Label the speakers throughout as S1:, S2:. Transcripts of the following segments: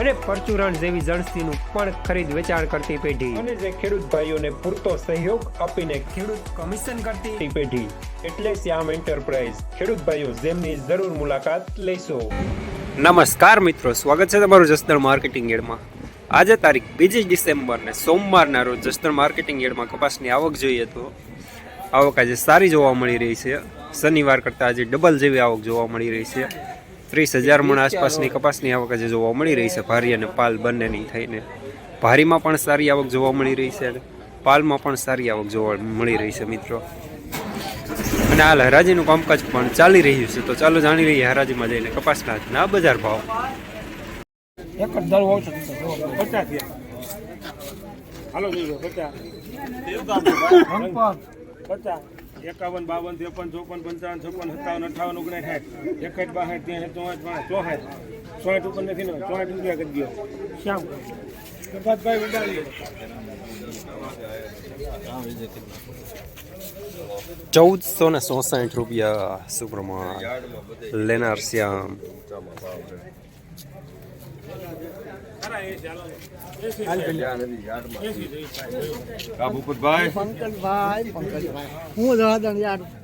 S1: અને પરચુરણ જેવી જણસીનું પણ ખરીદ વેચાણ કરતી પેઢી. અને જે ખેડૂત ભાઈઓને પૂરતો સહયોગ આપીને ખેડૂત કમિશન કરતી પેઢી. એટલે શ્યામ એન્ટરપ્રાઇઝ. ખેડૂત ભાઈઓ જેમની જરૂર મુલાકાત લેશો. નમસ્કાર મિત્રો સ્વાગત છે તમારું જસદણ માર્કેટિંગ એડમાં. આજે તારીખ બીજી ડિસેમ્બર ને સોમવારના રોજ જસદણ માર્કેટિંગ એડમાં કપાસની આવક જોઈએ તો આવક આજે સારી જોવા મળી રહી છે. શનિવાર કરતાં આજે ડબલ જેવી આવક જોવા મળી રહી છે. ત્રીસ હજાર મણ આસપાસની કપાસની આવક આજે જોવા મળી રહી છે. ભારી અને પાલ બંનેની થઈને. ભારીમાં પણ સારી આવક જોવા મળી રહી છે અને પાલમાં પણ સારી આવક જોવા મળી રહી છે મિત્રો. અને હાલ હરાજીનું કામકાજ પણ ચાલી રહ્યું છે. તો ચાલો જાણી લઈએ હરાજીમાં જઈને કપાસના આજના બજાર ભાવ.
S2: હાલો એકાવન બાવન ત્રેપન ચોપન પંચાવન છપ્પન સત્તાવન અઠાવન ઓગણીસ સાઠ એકસઠ બાસઠ ત્યાં ચોસઠ પાંચ ચોસઠ. ચોસઠ ઉપર નથી ને ચોસઠ રૂપિયા કરી ગયો શ્યામ. પ્રભાતભાઈ વડાલી.
S1: ચૌદસો ને ચોસઠ રૂપિયા સુપ્રમાણ લેનાર શ્યામ.
S3: પંકજભાઈ પંકજભાઈ. હું જવાદણ યાર.
S2: એસી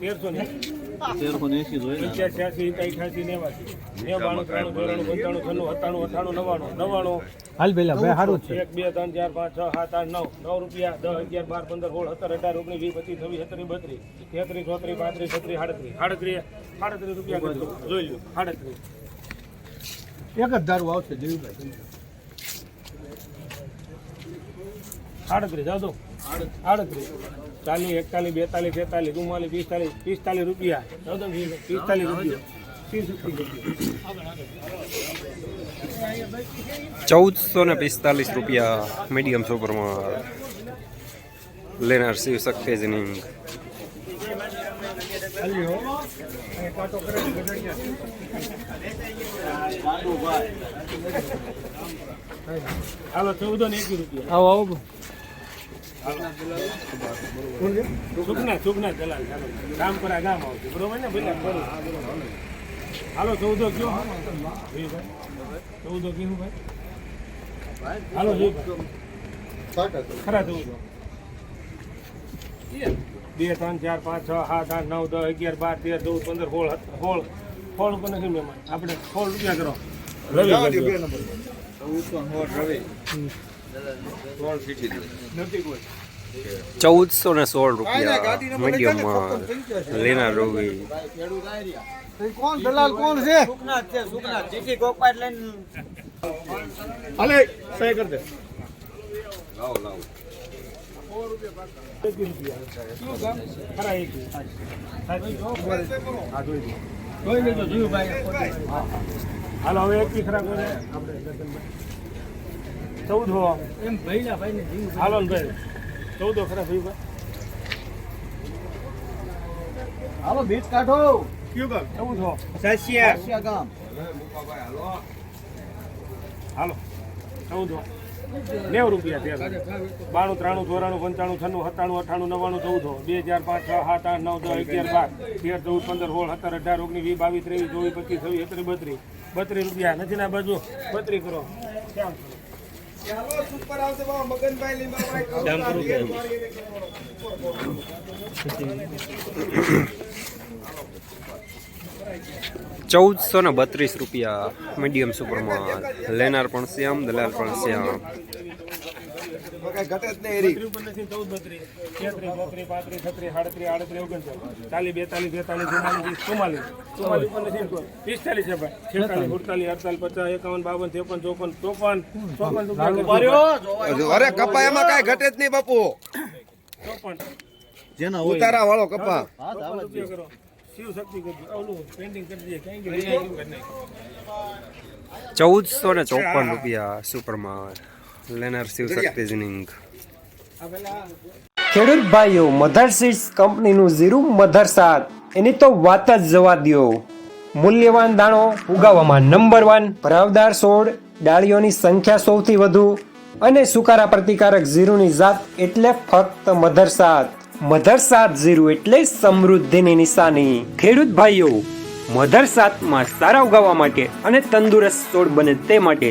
S2: તેરસો ને અઠ્યાસી નેવાસી નેવાણું ત્રાણું ચોરાણું પંચાણું છન્નું સત્તાણું અઠાણું નવ્વાણું નવ્વાણું
S3: હાલ પેલા ભાઈ સારું છે.
S2: એક બે ત્રણ ચાર પાંચ છ સાત આઠ નવ. નવ રૂપિયા દસ અગિયાર બાર પંદર સોળ સત્તર અઢાર ઓગણીસ વીસ પચીસ છવ્વીસ સત્તરીસ બત્રીસ. તેત્રીસ ચોત્રીસ પાંત્રીસ છત્રીસ સાડત્રીસ. સાડત્રીસ સાડત્રીસ રૂપિયા જોઈ લો સાડત્રીસ.
S3: એક જ દારૂ આવશે જોયું
S2: સાડત્રીસ જાજો સાડત્રીસ ચાલીસ એકતાલીસ બેતાલીસ તેતાલીસ ચુમ્માલીસ પિસ્તાલીસ પિસ્તાલીસ રૂપિયા ચૌદ પિસ્તાલીસ રૂપિયા
S1: ચૌદસો ને પિસ્તાલીસ રૂપિયા મીડિયમ સુપરમાં લેનાર શિવ સક્તેજની
S2: હાલો ચૌદો ને એકી રૂપિયા.
S3: આવો આવો.
S2: સુખના સુખના દલાલ રામપરા ગામ આવશે. બરોબર ને? પેલા હાલો ચૌદો કયો? જી ભાઈ. ચૌદો કીધું ભાઈ? હાલો જી ભાઈ. ખરા ચૌદો. બે ત્રણ ચાર પાંચ છ સાત આઠ નવ દસ અગિયાર બાર તેર ચૌદ પંદર સોળ સોળ. સોળ ઉપર નથી મહેમાન આપણે સોળ રૂપિયા કરો. રવિ કોઈ
S1: ચૌદસો ને સોળ રૂપિયા મીડિયમમાં લેના રવિ.
S3: કોણ? દલાલ કોણ છે?
S2: સુખનાથ છે સુખનાથ. જીટી ખરા લઈને. અલે સહી
S3: કર દે. લાવ લાવ.
S2: હાલો હવે એક ખરા આપણે ચૌદ હો
S3: એમ ભાઈ ને જીવ
S2: હાલો ને ભાઈ. ચૌદો ખરા ભાઈ ભાઈ
S3: હાલો બીજ કાઢો.
S2: કયું ગામ? ચૌદ હો.
S3: આસિયા ગામ.
S2: હાલો. ચૌદ હો. નેવું રૂપિયા થયા બાણું ત્રાણું ચોરાણું પંચાણું છન્નું સત્તાણું અઠાણું નવ્વાણું ચૌદ હો. બે ચાર પાંચ છ સાત આઠ નવ દસ અગિયાર બાર. તેર ચૌદ પંદર સોળ સત્તર અઢાર ઓગણીસ વીસ બાવીસ ત્રેવીસ ચોવીસ પચીસ છવ્વીસ એકત્રીસ બત્રીસ. બત્રીસ રૂપિયા. નથી ના બાજુ? બત્રીસ કરો.
S1: ચૌદસો ને બત્રીસ રૂપિયા મીડિયમ સુપરમાં લેનાર પણ શ્યામ દલાલ પણ શ્યામ.
S2: બત્રીસ ઉપર નથી ચૌદ બત્રીસ. તેત્રીસ ચોત્રીસ પાંત્રીસ છત્રીસ સાડત્રીસ આડત્રીસ ઓગણચાલીસ. ચાલીસ બેતાલીસ તેતાલીસ ચુમ્માલીસ ચુમ્માલીસ. ચુમ્માલીસ ઉપર પિસ્તાલીસ છે ભાઈ. છેતાલીસ સુડતાલીસ અડતાલીસ પચાસ એકાવન બાવન ત્રેપન ચોપન ચોપન. ચોપન
S4: અરે કપા એમાં કાંઈ ઘટે જ નહીં બાપુ.
S2: ચોપન.
S4: ઉતારા વાળો કપા.
S2: કરો
S1: ચૌદસો ને ચોપન રૂપિયા સુપરમાં લેનાર શિવ ખેડૂત ભાઈઓ, મધર સીડ્સ કંપનીનું ઝીરું મધર સાત એની તો વાત જ જવા દો મૂલ્યવાન દાણો ઉગાવવામાં નંબર વન ભરાવદાર છોડ, ડાળીઓની સંખ્યા સૌથી વધુ અને સુકારા પ્રતિકારક ઝીરુની જાત એટલે ફક્ત મધર સાત મધર સાત જીરું એટલે સમૃદ્ધિની નિશાની. ખેડૂત ભાઈઓ, મધર સાતમાં સારા ઉગાવવા માટે અને તંદુરસ્ત છોડ બને તે માટે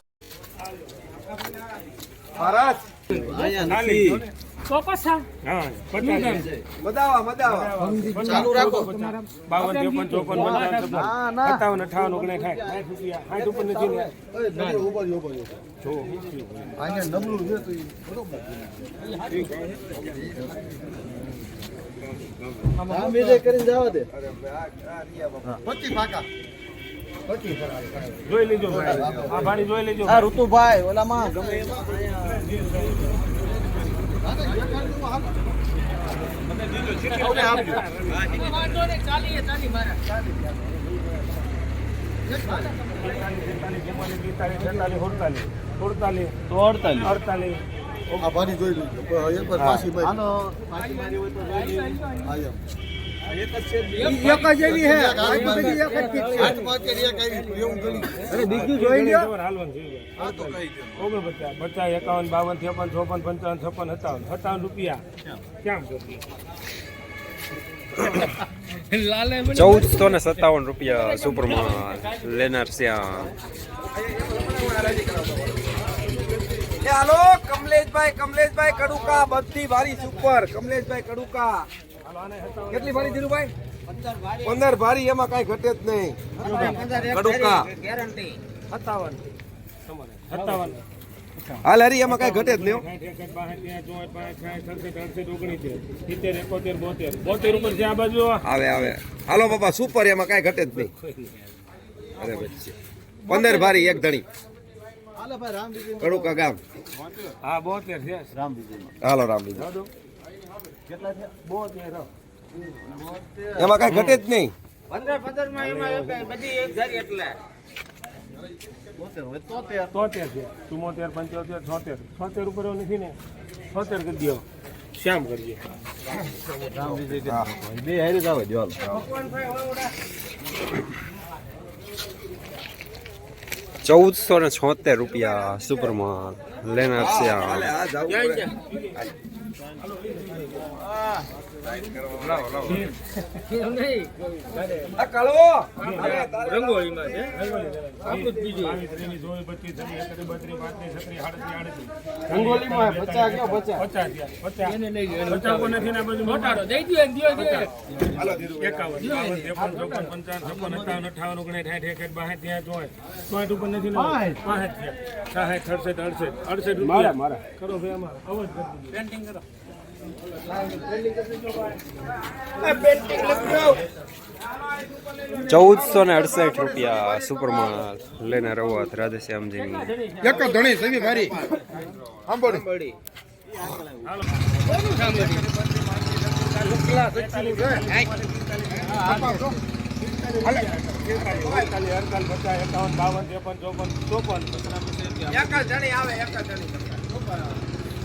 S4: કરીને જવા દે. પચી પાકા.
S2: જોઈ લેજો ભાઈ. આ ભાડી જોઈ લેજો.
S3: આ ઋતુભાઈ ઓલામાં. ગમે
S2: અડતાલીસ અડતાલીસ
S4: આ ભારી જોઈ પાછી ભાઈ. એમ.
S3: એક જ એવી હે બાકી બધી એક જ ઠીક છે.
S4: આઠ પાંચે એક આવી એવું ગણી
S3: અરે બીજું જોઈ લ્યો.
S2: હાલવાનું છે.
S4: આ તો કઈ ઓગણ
S2: બચ્ચા બચ્ચા એકાવન બાવન ત્રેપન ચોપન પંચાવન છપ્પન સત્તાવન. સત્તાવન રૂપિયા. ક્યાં કરતી
S5: ચૌદસો ને સત્તાવન રૂપિયા સુપરમાં લેનાર શ્યામ.
S4: હાલો કમલેશભાઈ કમલેશભાઈ કડુકા બધી ભારી સુપર કમલેશભાઈ કડુકા. કેટલી ભારી ધીરુભાઈ પંદર ભારી એમાં કઈ ઘટે જ નહીં. કડુકા
S2: સત્તાવન. સત્તાવન.
S4: હાલ હરી એમાં કઈ ઘટે જ નહીં આવે આવે. હાલો બાપા સુપર એમાં કઈ ઘટે જ નહીં. અરે બચ્ચે. પંદર ભારી એક ધણી. કડુકા ગામ.
S2: હા બોતેર છે.
S4: હાલો રામ બીજું.
S2: દાદુ બોતેર
S4: એમાં કઈ ઘટે જ નહીં.
S2: તોતેર. છે. ચુમ્મોતેર પંચોતેર છોતેર. છોતેર ઉપર એવું નથી ને? છોતેર કરી દો. શ્યામ કરજે.
S4: બે હારી આવે જો
S5: ચૌદસો ને છોતેર રૂપિયા સુપરમાં લેનાર
S2: છે? અડસઠ અડસઠ અડસઠ રૂપિયા મારા. કરો ભાઈ અમારા અવજ કરી પેન્ટિંગ કરો.
S5: ચૌદસો ને અડસઠ રૂપિયા સુપરમાં લેનાર અવાજ રાધેશ્યામજી
S4: એક ધણી સવી મારી. સાંભળી.
S2: એકાવન બાવન ત્રેપન ચોપન ચોપન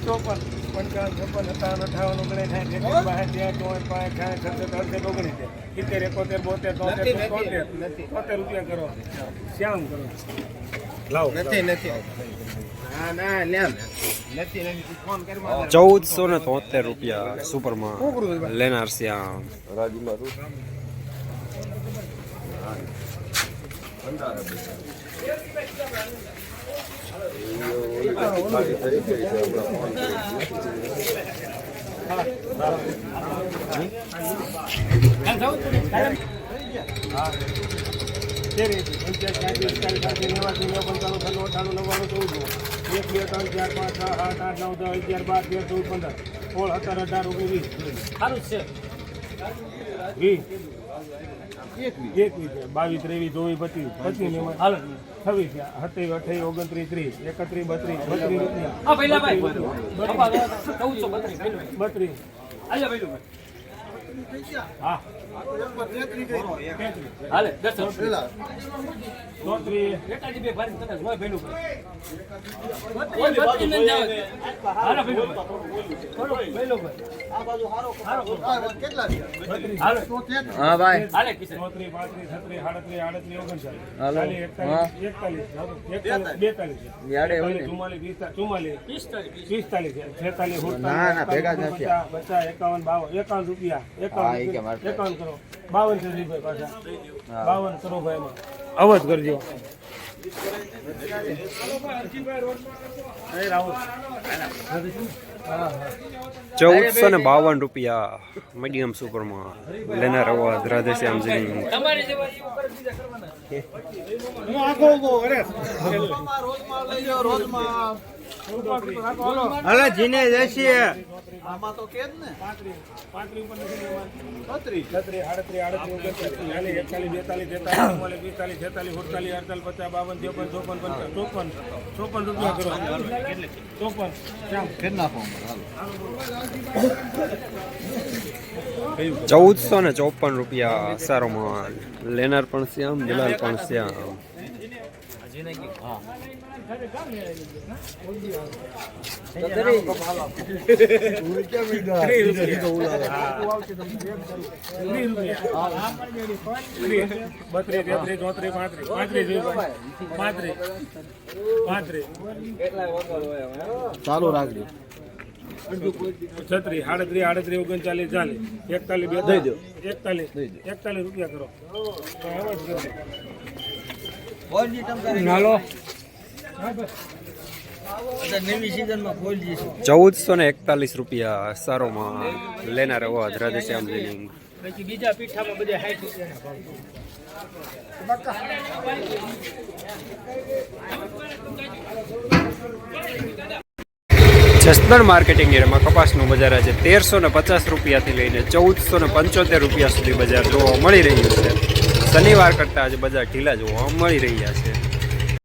S2: ચોપન. પંચાવન છપ્પન સત્તાવન અઠાવન ઓગણીસ સાઠ એકસઠ બાસઠ ત્રેસઠ ચોસઠ પાંચ સાઠ સત્તર અડસઠ ઓગણીસ સિત્તેર એકોતેર બોતેર તોતેર તોતેર તોતેર રૂપિયા કરો. શ્યામ કરો. લાવો.
S4: નથી નથી.
S5: ચૌદસો ને તોતેર રૂપિયા સુપરમાં લેનાર શ્યામ.
S2: પંચાયત એક બે ત્રણ ચાર પાંચ છ આઠ આઠ નવ દસ અગિયાર બાર તેર ચૌદ પંદર સોળ સત્તર અઢાર ઓગણીસ સારું છે વીસ. એકવીસ. છે. બાવીસ ત્રેવીસ ચોવીસ પચીસ. પચીસ છવ્વીસ સત્યાવીસ અઠાવીસ ઓગણત્રીસ ત્રીસ. એકત્રીસ બત્રીસ બત્રીસ. બત્રીસ. હા ચોત્રીસ.
S3: હા ભાઈ.
S2: ચોત્રીસ પાંત્રીસ છત્રીસ સાડત્રીસ આડત્રીસ ઓગણચાલીસ. ચાલીસ એકતાલીસ એકતાલીસ એકતાલીસ બેતાલીસ. છે
S3: યાડે હોય ને. ભેગા નથી.
S2: એકાવન બાવન એકાવન રૂપિયા. એકાવન
S3: કે મારે
S2: એકાવન કરો બાવન છે ભાઈ પાછા. બાવન કરો ભાઈ એમાં. અવધ કરજો.
S5: ચૌદસો ને બાવન રૂપિયા મીડિયમ સુપરમાં લેનાર અવાજ રાધેશ્યામ ઝીલિંગ
S3: હલા જીને જશે
S2: પાંત્રીસ ઉપર નથી લેવાનું. છત્રીસ, આડત્રીસ, આડત્રીસ, ઓગણચાલીસ, ચાલીસ, એકતાલીસ, બેતાલીસ, તેતાલીસ, ચુમ્માલીસ, પિસ્તાલીસ, છેતાલીસ, સુડતાલીસ, અડતાલીસ, પચાસ, બાવન, ત્રેપન, ચોપન, પંચાવન, ચોપન, ચોપન રૂપિયા કરો. ચોપન, ચાલ.
S5: ચૌદસો ને ચોપન રૂપિયા સારો માલ લેનાર પણ શ્યામ દલાલ પણ શ્યામ.
S3: ચાલુ રાખજો
S2: છત્રીસ, આડત્રી આડત્રી ઓગણચાલીસ, ચાલીસ, એકતાલીસ, બે દઈ દો. એકતાલીસ, એકતાલીસ રૂપિયા કરો. તો
S5: ચૌદસો ને એકતાલીસ રૂપિયા સારોમાં લેનાર અવાજ રાધેશ્યામ
S3: પછી બીજા પીઠામાં બધા રૂપિયાના
S5: જસદણ માર્કેટિંગ એરિયામાં કપાસનું બજાર આજે તેરસો ને પચાસ રૂપિયાથી લઈને ચૌદસો ને પંચોતેર રૂપિયા સુધી બજાર જોવા મળી રહ્યું છે. શનિવાર કરતાં આજે બજાર ઢીલા જોવા મળી રહ્યા છે.